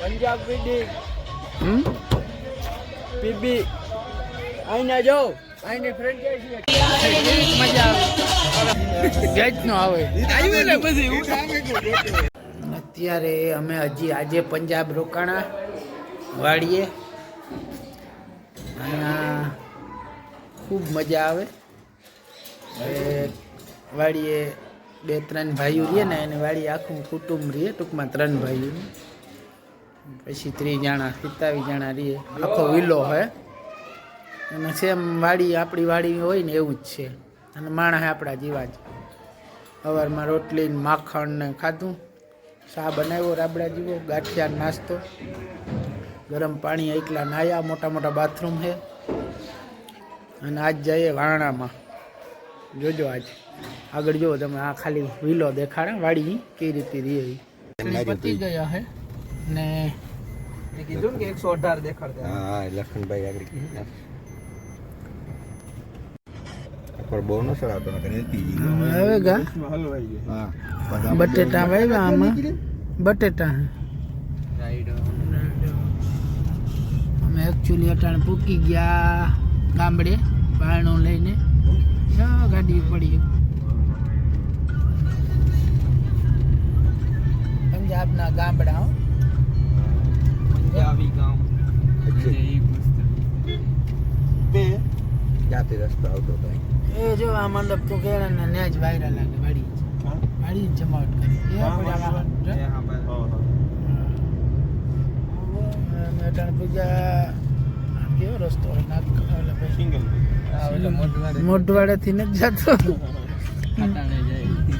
પંજાબ પીડી. હમ? PB. આઈને જો. આઈને ફ્રેન્ચાઇઝી મજા આવે. ગેજ નો આવે. આવ્યું ને પછી અત્યારે અમે હજી આજે પંજાબ રોકાણા વાડીએ અહીંયા ખૂબ મજા આવે. વાડીએ બે ત્રણ ભાઈઓ રહીએ ને એને વાડી આખું કુટુંબ રહીએ ટૂંકમાં ત્રણ ભાઈઓનું. પછી ત્રીસ જણા સિત્તાવીસ જણા રહીએ. આખો વિલો હોય અને સેમ વાડી, આપણી વાડી હોય ને એવું જ છે. અને માણસ આપણા જેવા જ. સવારમાં રોટલી માખણ ને ખાધું. શા બનાવ્યો રાબડા જેવો, ગાંઠિયા નાસ્તો. ગરમ પાણી એકલા નાયા, મોટા મોટા બાથરૂમ છે અને આજ જઈએ વારણામાં. જોજો આજ. આગળ જુઓ તમે, આ ખાલી વિલો દેખાડે, વાડી કઈ રીતે રહી. પતી ગયા હે. ને કીધું ને કે એકસો અઢાર દેખાડતા હા લખનભાઈ આગળ પર બહુ ન સડાવતો હવે ગા હલવાઈ ગયો. હા બટેટા વાવ્યા આમાં? બટેટા અમે એકચ્યુઅલી અટાણે પૂકી ગયા ગામડે બારણું લઈને. ગાડી પડી પંજાબના ગામડા હો પંજાબી ગામ બે જાતે રસ્તો આવતો હતો એ જો આ મંડપ તો કે ને ને જ વાયરલ લાગે વાડી વાડી જ જમાવટ કરી. એ આપણે. અમે પૂજા કેવો રસ્તો ભાઈ. મોઢવાડેથી નથી જતો.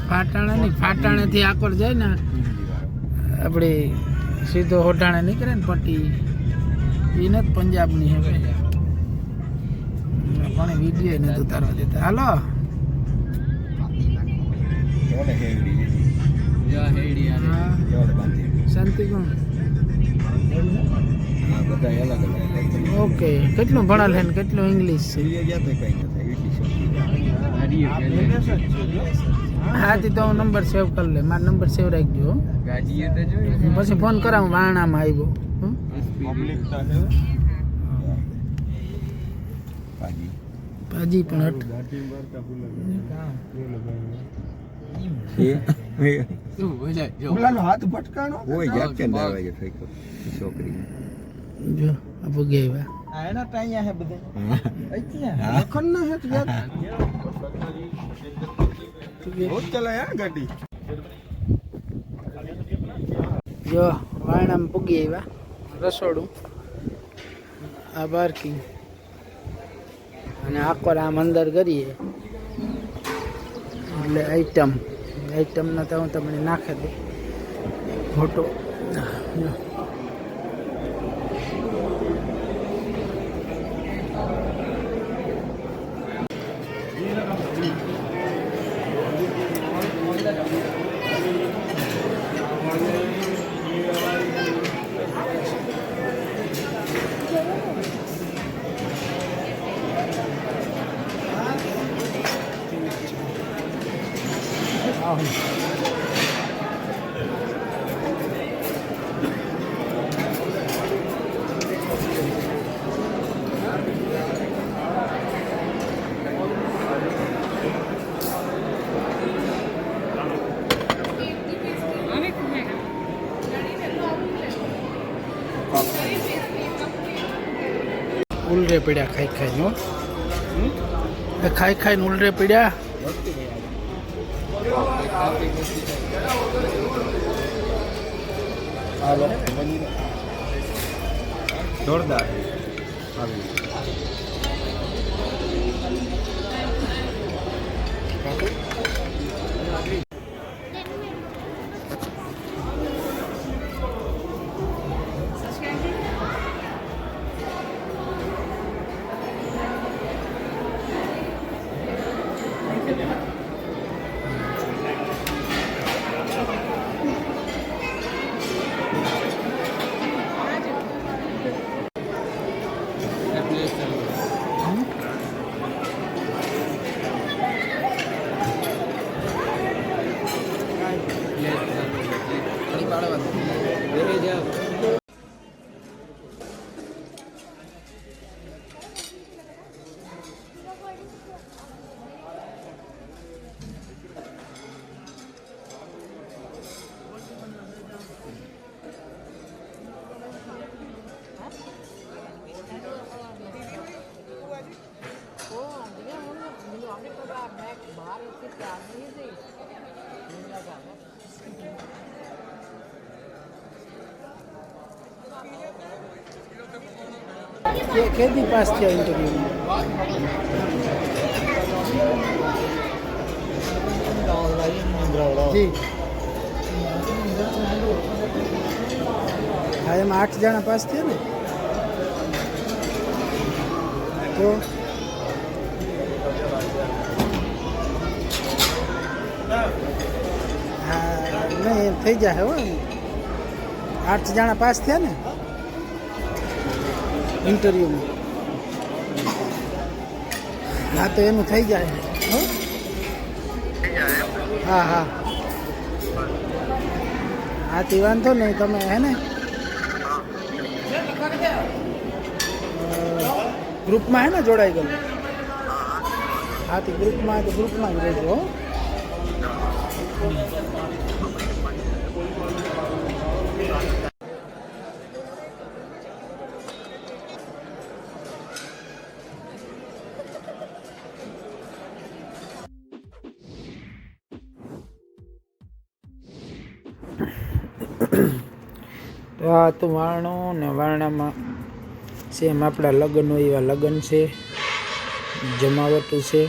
ફાટાણા નહીં ફાટાણેથી આકોર જાય ને. આપણે સીધો હોટાણે નીકળે ને પટ્ટી. એ નથી પંજાબની હવે. પણ વીડિયો નથી ઉતારવા દેતા. હાલો. શાંતિ ઓકે. કેટલું ભણેલ છે ને કેટલું ઇંગ્લિશ ગયા તો કઈ ન થાય એટલી શોધી હા તે તો હું નંબર સેવ કરી લે. મારો નંબર સેવ રાખજો પછી ફોન કરાવું વાણામાં આવ્યો. હં? ભાજી પાજી પણ હટ. હાથ ભટકાણો હોય જાત કે છોકરી. જો આ ભોગે આવ્યા. એના ટાઈયા હે બધે. અહીંયા લખન ના હે. યાર રોજ ચલાય ગાડી? જો વારણામાં પૂગી આવ્યા રસોડું. આ પાર્કિંગ અને આખો આમ અંદર કરીએ. એટલે આઈટમ આઈટમના તો હું તમને નાખી દઉં ફોટો ઉલરે પડ્યા ખાઈ ખાઈને એ ખાઈ ખાઈને ઉલરે પડ્યા. જોરદાર. કેદી પાસ થયા ઇન્ટરવ્યુ જી. હા, એમાં આઠ જણા પાસ થયા ને? તો? હા, નહીં થઈ જાય હો. આઠ જણા પાસ થયા ને? ઇન્ટરવ્યુમાં. હા, તો એનું થઈ જાય. હો? હા હા. તે વાંધો નહીં, તમે હે ને? ગ્રુપમાં હે ને જોડાઈ ગયેલું? હા, તે ગ્રુપમાં, તો ગ્રુપમાં જ રહેજો, હો. તો આ તો વાણો ને વારણામાં સેમ આપણા લગ્ન એવા લગ્ન છે. જમાવટું છે.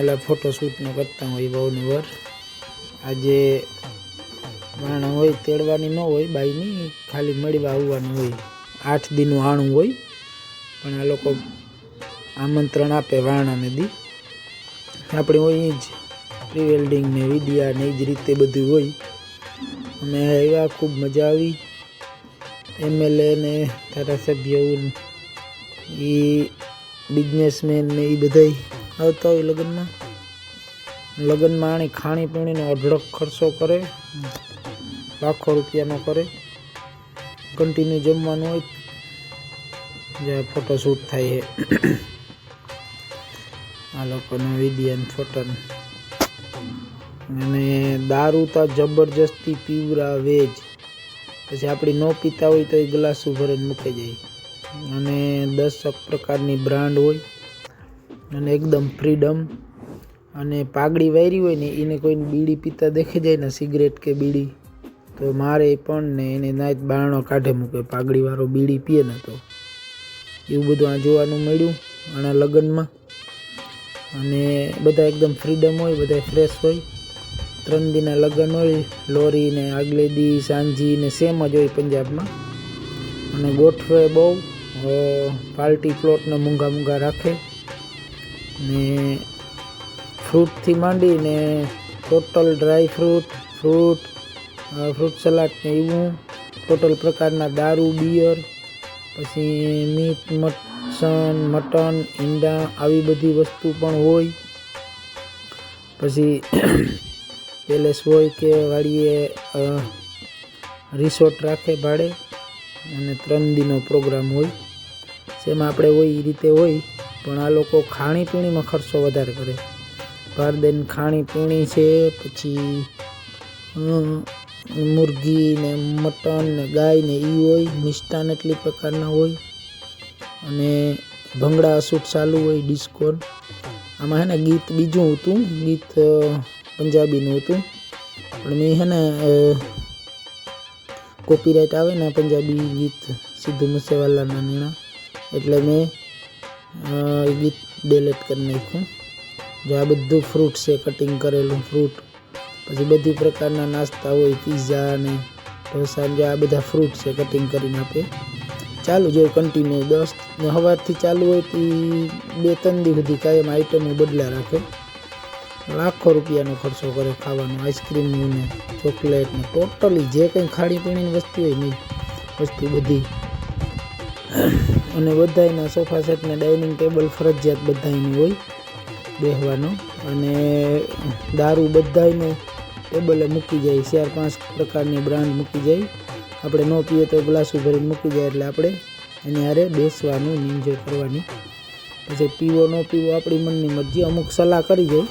એટલે ફોટોશૂટને કરતા હોય બહુની વર. આજે વારણા હોય, તેડવાની ન હોય બાઈની, ખાલી મળવા આવવાનું હોય. આઠ દીનું આણું હોય, પણ આ લોકો આમંત્રણ આપે વાણાને દી. આપણે હોય એ જ. પ્રી વેલ્ડિંગ ને વિડિયા ને એ જ રીતે બધું હોય. અમે આવ્યા, ખૂબ મજા આવી. એમએલએ ને, ધારાસભ્ય એ બિઝનેસમેન ને એ બધાય આવતા હોય લગ્નમાં. લગ્નમાં આણી ખાણી પીણીનો અઢળક ખર્ચો કરે, લાખો રૂપિયાનો કરે. કન્ટિન્યુ જમવાનું હોય, જ્યાં ફોટોશૂટ થાય છે. આ લોકોનો વીડિયો ફોટો અને દારૂ તો જબરજસ્તી પીવરા વેજ પછી આપણી ન પીતા હોય તો એ ગ્લાસ ભરીને મૂકી જાય અને દસક પ્રકારની બ્રાન્ડ હોય, અને એકદમ ફ્રીડમ. અને પાઘડી વાયરી હોય ને, એને કોઈને બીડી પીતા દેખી જાય ને, સિગરેટ કે બીડી, તો મારે પણ ને એને નાત બારણો કાઢે મૂકે. પાઘડીવાળો બીડી પીએ ને તો. એવું બધું આ જોવાનું મળ્યું આના લગ્નમાં. અને બધા એકદમ ફ્રીડમ હોય બધા ફ્રેશ હોય. ત્રણ દિના લગ્ન હોય લોરી ને આગલે દી સાંજી ને સેમ જ હોય પંજાબમાં. અને ગોઠવે બહુ પાર્ટી પ્લોટને મૂંઘા મૂંઘા રાખે. ને ફ્રૂટથી માંડીને total dry fruit fruit fruit salad ને એવું, ટોટલ પ્રકારના દારૂ, બિયર, પછી મીટ મટન મટન, ઈંડા, આવી બધી વસ્તુ પણ હોય. પછી પેલેસ હોય કે વાડીએ રિસોર્ટ રાખે ભાડે અને ત્રણ દિનનો પ્રોગ્રામ હોય. જેમાં આપણે હોય એ રીતે હોય, પણ આ લોકો ખાણીપીણીમાં ખર્ચો વધારે કરે. ભારદેન ખાણીપીણી છે, પછી મુરગી ને મટન ને ગાય ને એ હોય, મિષ્ટાન એટલી પ્રકારના હોય. અને ભંગડા અસૂટ ચાલુ હોય ડિસ્કોન. આમાં હે ને ગીત બીજું હતું, ગીત પંજાબીનું હતું. પણ મેં હે ને કોપીરાઇટ આવે ને પંજાબી ગીત, સિદ્ધુ મૂસેવાલાના નીણા. એટલે મેં એ ગીત ડેલેટ કરી નાખ્યું. જો આ બધું ફ્રૂટ છે કટિંગ કરેલું ફ્રૂટ પછી બધી પ્રકારના નાસ્તા હોય પીઝા ને ઢોસા જો આ બધા ફ્રૂટ છે કટિંગ કરીને આપે. ચાલુ જ કન્ટિન્યુ દસ સવારથી ચાલુ હોય તે બે ત્રણ દી સુધી કાયમ આઈટમો બદલા રાખે. લાખો રૂપિયાનો ખર્ચો કરે ખાવાનો આઈસ્ક્રીમનું ને ચોકલેટ ને. ટોટલી જે કંઈ ખાણી પીણીની વસ્તુ હોય નહીં વસ્તુ બધી. અને બધાયના સોફા સેટ ને ડાઇનિંગ ટેબલ ફરજિયાત બધાયની હોય બેસવાનો અને દારૂ બધાને ટેબલે મૂકી જાય, ચાર પાંચ પ્રકારની બ્રાન્ડ મૂકી જાય. આપણે ન પીએ તો ગ્લાસ ભરીને મૂકી જાય એટલે આપણે એની હારે બેસવાનું એન્જોય કરવાની. પછી પીવો ન પીવો આપણી મનની મરજી, અમુક સલાહ કરી જાય.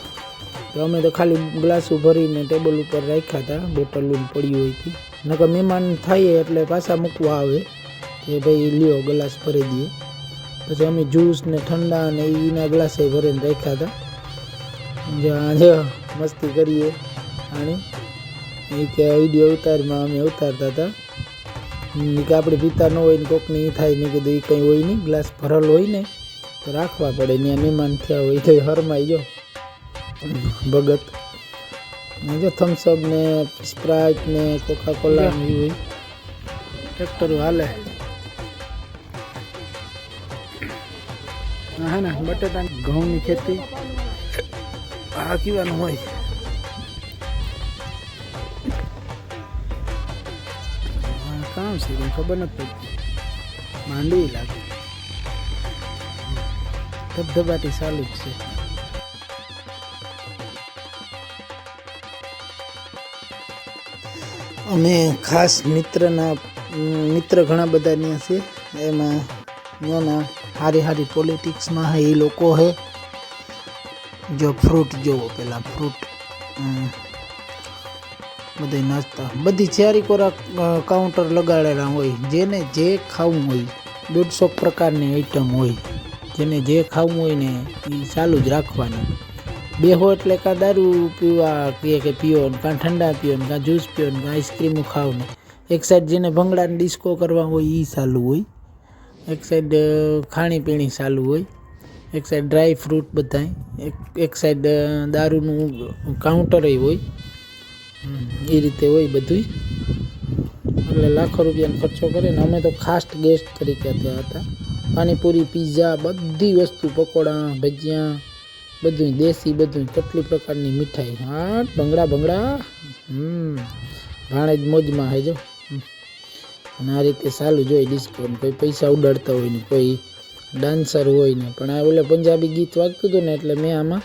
તો અમે તો ખાલી ગ્લાસો ભરીને ટેબલ ઉપર રાખ્યા હતા, બોટલો પડ્યું હોય હતી. નકર મહેમાન થાય એટલે પાછા મૂકવા આવે કે ભાઈ લ્યો ગ્લાસ ભરી દઈએ. પછી અમે જ્યુસ ને ઠંડા ને એના ગ્લાસે ભરીને રાખ્યા હતા. જ્યાં જો મસ્તી કરીએ અને એ કે વીડિયો ઉતારમાં અમે ઉતારતા હતા. કે આપણે પીતા ન હોય ને કોકની એ થાય મેં કીધું એ કંઈ હોય નહીં, ગ્લાસ ભરેલો હોય ને તો રાખવા પડે ને મહેમાન થયા હોય તો હરમાઈ જો. ભગત. જો થમ્સઅપ ને સ્પ્રાઇટ ને કોકા કોલા ને એવું ટ્રેક્ટર હાલે. હે ને બટેટા ઘઉંની ખેતી. આ કીવાનું હોય. કામ છે ખબર નથી પડતી. માંડવી લાગે. ધબધબાટી ચાલુ જ છે. અમે ખાસ મિત્રના મિત્ર ઘણા બધા ત્યાં છે. એમાં ત્યાંના હારી હારી પોલિટિક્સમાં હે, એ લોકો હે. જો ફ્રૂટ જોવો પેલા ફ્રૂટ બધા નાસ્તા. બધી ચારી કોરા કાઉન્ટર લગાડેલા હોય, જેને જે ખાવું હોય, દોઢસો પ્રકારની આઈટમ હોય, જેને જે ખાવું હોય ને એ ચાલુ જ રાખવાનું. બેહો એટલે કાં દારૂ પીવા કહે કે પીઓ ને કાં ઠંડા પીઓ ને કાં જ્યુસ પીઓ ને કાં આઈસ્ક્રીમો ખાવ ને. એક સાઈડ જેને ભંગડાને ડિસ્કો કરવા હોય એ ચાલુ હોય. એક સાઈડ ખાણીપીણી ચાલુ હોય. એક સાઈડ ડ્રાય ફ્રૂટ બધાય. એક એક સાઈડ દારૂનું કાઉન્ટરે હોય. એ રીતે હોય બધુંય. એટલે લાખો રૂપિયાનો ખર્ચો કરે ને અમે તો ખાસ્ટ ગેસ્ટ તરીકે હતા. પાણીપુરી પીઝા બધી વસ્તુ, પકોડા, ભજીયા બધું દેશી બધું કેટલી પ્રકારની મીઠાઈ. હા, ભંગડા ભંગડા. હમ ભાણે જ મોજમાં હે જો. અને આ રીતે સારું જોઈ ડિસ્કો કોઈ પૈસા ઉડાડતા હોય ને, કોઈ ડાન્સર હોય ને. પણ આ ઓલે પંજાબી ગીત વાગતું હતું ને, એટલે મેં આમાં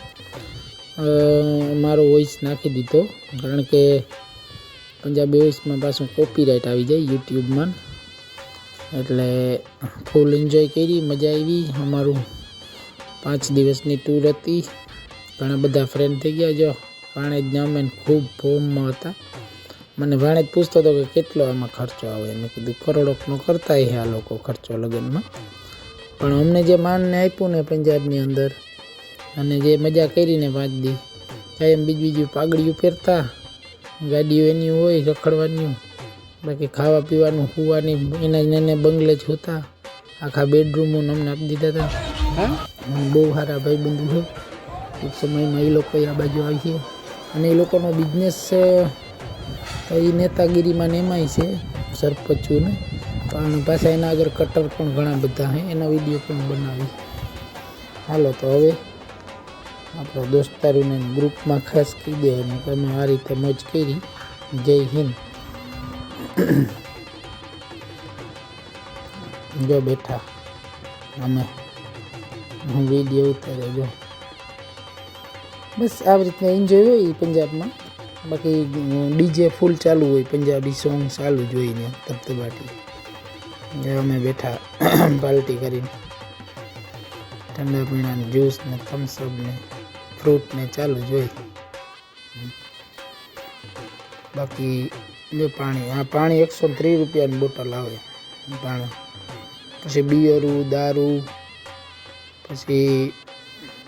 મારો વોઇસ નાખી દીધો. કારણ કે પંજાબી વોઇસમાં પાછું કોપીરાઇટ આવી જાય યુટ્યુબમાં એટલે ફૂલ એન્જોય કરી, મજા આવી. અમારું પાંચ દિવસની ટૂર હતી. ઘણા બધા ફ્રેન્ડ થઈ ગયા જો. વાણેજ અમે ખૂબ ફોર્મમાં હતા. મને ભાણેજ પૂછતો હતો કે કેટલો આમાં ખર્ચો આવે? મેં કીધું, કરોડોકનો કરતા હે આ લોકો ખર્ચો લગ્નમાં. પણ અમને જે માનને આપ્યું ને પંજાબની અંદર, અને જે મજા કરીને પાંચ દી એમ બીજું બીજું પાઘડીયું પહેરતા ગાડીઓ એની હોય, રખડવાની, બાકી ખાવા પીવાનું, હોવાની, એના જ એને બંગલે જ હોતા. આખા બેડરૂમ અમને આપી દીધા હતા. અને બહુ સારા ભાઈ બંધુ છે. ટૂંક સમયમાં એ લોકો આ બાજુ આવી છે. અને એ લોકોનો બિઝનેસ એ નેતાગીરીમાં ને એમાંય છે, સરપંચોને. પણ પાછા એના આગળ કટર પણ ઘણા બધા છે, એના વીડિયો પણ બનાવી. હાલો, તો હવે આપણા દોસ્તારોને ગ્રુપમાં ખાસ કહી દે અને તમે આ રીતે મોજ કરી. જય હિન્દ. જો બેઠા. અમે હું વીડિયો ઉતારે જો. બસ આવી રીતના એન્જોય હોય પંજાબમાં. બાકી ડીજે ફૂલ ચાલુ હોય, પંજાબી સોંગ ચાલુ જ ને તબતબાટી અમે બેઠા પાર્ટી કરીને. ઠંડા પીણાને જ્યુસ ને થમ્સઅપ ને ફ્રૂટ ને ચાલુ જ બાકી જો પાણી. આ પાણી એકસો ત્રીસ રૂપિયાની બોટલ આવે. પાણી. પછી બિયરું, દારૂ પછી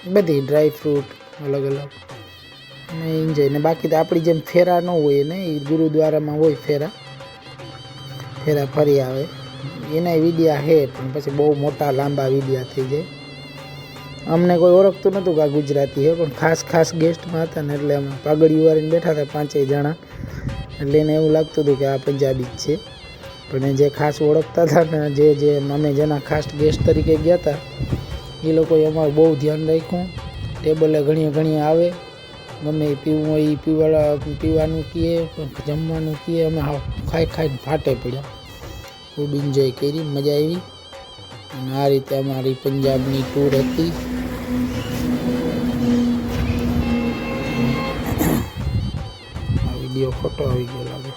બધી ડ્રાય ફ્રૂટ અલગ અલગ. અને એન્જોય ને બાકી તો આપણી જેમ ફેરા ન હોય ને એ ગુરુદ્વારામાં હોય ફેરા. ફેરા ફરી આવે. એના વિડિયા હે, પણ પછી બહુ મોટા લાંબા વિડિયા થઈ જાય. અમને કોઈ ઓળખતું નહોતું કે આ ગુજરાતી હે, પણ ખાસ ખાસ ગેસ્ટમાં હતા ને, એટલે અમે પાઘડી વાળીને બેઠા હતા પાંચેય જણા. એટલે એને એવું લાગતું હતું કે આ પંજાબી જ છે. પણ જે ખાસ ઓળખતા હતા ને, જે જે અમે જેના ખાસ ગેસ્ટ તરીકે ગયા હતા એ લોકોએ અમારું બહુ ધ્યાન રાખ્યું. ટેબલે ઘણી ઘણી આવે. ગમે એ પીવું હોય એ પીવાળા પીવાનું કીએ જમવાનું કીએ, અમે ખાઈ ખાઈને ફાટે પડ્યા. ખૂબ એન્જોય કરી, મજા આવી. અને આ રીતે અમારી પંજાબની ટૂર હતી. આ વીડિયો ખોટો આવી ગયો લાગે.